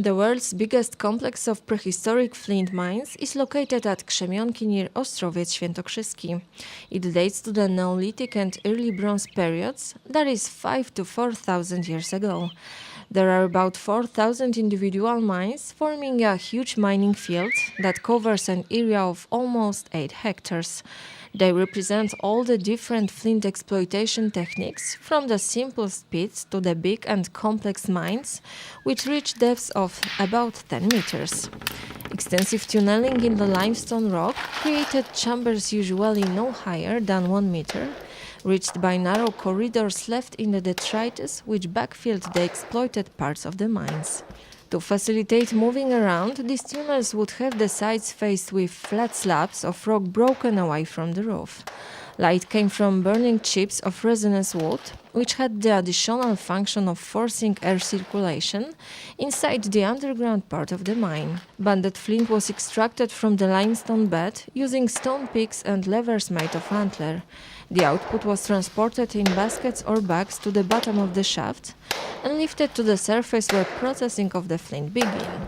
The world's biggest complex of prehistoric flint mines is located at Krzemionki near Ostrowiec Świętokrzyski. It dates to the Neolithic and early Bronze periods, that is 5 to 4000 years ago. There are about 4,000 individual mines forming a huge mining field that covers an area of almost 8 hectares. They represent all the different flint exploitation techniques, from the simplest pits to the big and complex mines, which reach depths of about 10 meters. Extensive tunneling in the limestone rock created chambers usually no higher than 1 meter, reached by narrow corridors left in the detritus which backfilled the exploited parts of the mines. To facilitate moving around, these tunnels would have the sides faced with flat slabs of rock broken away from the roof. Light came from burning chips of resinous wood, which had the additional function of forcing air circulation inside the underground part of the mine. Banded flint was extracted from the limestone bed using stone picks and levers made of antler. The output was transported in baskets or bags to the bottom of the shaft and lifted to the surface where processing of the flint began.